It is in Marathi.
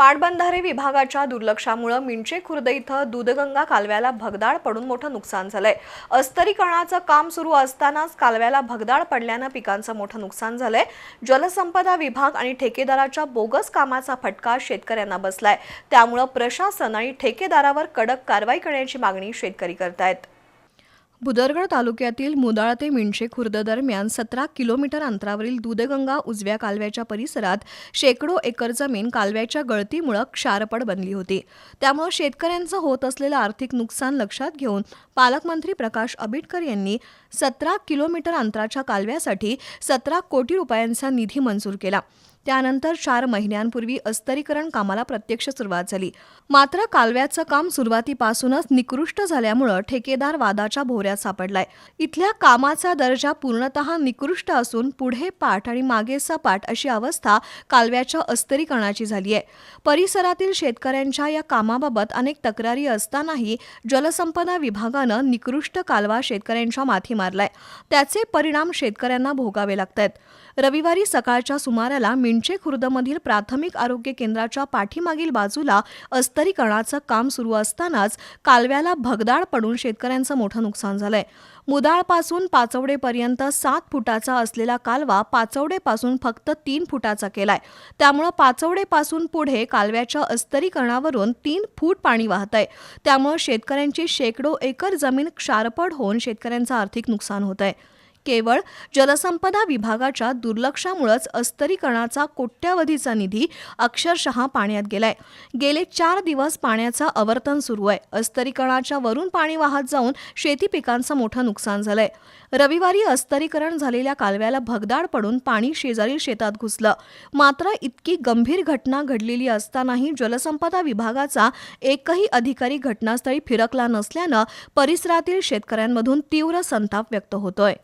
पाटबंधारे विभागाच्या दुर्लक्षामुळे मिंचे खुर्द इथं दूधगंगा कालव्याला भगदाड पडून मोठं नुकसान झालंय. अस्तरीकरणाचं काम सुरू असतानाच कालव्याला भगदाड पडल्यानं पिकांचं मोठं नुकसान झालंय. जलसंपदा विभाग आणि ठेकेदाराच्या बोगस कामाचा फटका शेतकऱ्यांना बसलाय. त्यामुळं प्रशासन आणि ठेकेदारावर कडक कारवाई करण्याची मागणी शेतकरी करतायत. भुदरगड तालुक्यातील मुदाळ ते मिंडशे खुर्द दरम्यान सतरा किलोमीटर अंतरावरील दूधगंगा उजव्या कालव्याच्या परिसरात शेकडो एकर जमीन कालव्याच्या गळतीमुळे क्षारपड बनली होती. त्यामुळे शेतकऱ्यांचं होत असलेलं आर्थिक नुकसान लक्षात घेऊन पालकमंत्री प्रकाश आबिटकर यांनी सतरा किलोमीटर अंतराच्या कालव्यासाठी सतरा कोटी रुपयांचा निधी मंजूर केला. त्यानंतर चार महिन्यांपूर्वी अस्तरीकरण कामाला प्रत्यक्ष सुरुवात झाली. मात्र कालव्याचं काम सुरुवातीपासूनच निकृष्ट झाल्यामुळं ठेकेदार वादाच्या भोवऱ्यात सापडलाय. इथल्या कामाचा दर्जा पूर्णतः निकृष्ट असून पुढे पाठ आणि मागे सपाट अशी अवस्था कालव्याच्या अस्तरीकरणाची झाली आहे परिसरातील शेतकऱ्यांच्या या कामाबाबत अनेक तक्रारी असतानाही जलसंपदा विभागानं निकृष्ट कालवा शेतकऱ्यांच्या माथी मारलाय. त्याचे परिणाम शेतकऱ्यांना भोगावे लागत आहेत रविवारी सकाळच्या सुमाराला मिंचे खुर्दमधील प्राथमिक आरोग्य केंद्राच्या पाठीमागील बाजूला अस्तरीकरणाचं काम सुरू असतानाच कालव्याला भगदाड पडून शेतकऱ्यांचं मोठं नुकसान झालंय. मुदाळपासून पाचवडेपर्यंत सात फुटाचा असलेला कालवा पाचवडेपासून फक्त तीन फुटाचा केलाय. त्यामुळं पाचवडेपासून पुढे कालव्याच्या अस्तरीकरणावरून तीन फूट पाणी वाहत आहे त्यामुळं शेतकऱ्यांची शेकडो एकर जमीन क्षारपड होऊन शेतकऱ्यांचं आर्थिक नुकसान होत आहे केवळ जलसंपदा विभागाच्या दुर्लक्षामुळेच अस्तरीकरणाचा कोट्यवधीचा निधी अक्षरशः पाण्यात गेलाय. गेले चार दिवस पाण्याचं आवर्तन सुरू आहे. अस्तरीकरणाच्या वरून पाणी वाहत जाऊन शेती पिकांचं मोठं नुकसान झालंय. रविवारी अस्तरीकरण झालेल्या कालव्याला भगदाड पडून पाणी शेजारील शेतात घुसलं. मात्र इतकी गंभीर घटना घडलेली असतानाही जलसंपदा विभागाचा एकही अधिकारी घटनास्थळी फिरकला नसल्यानं परिसरातील शेतकऱ्यांमधून तीव्र संताप व्यक्त होतोय.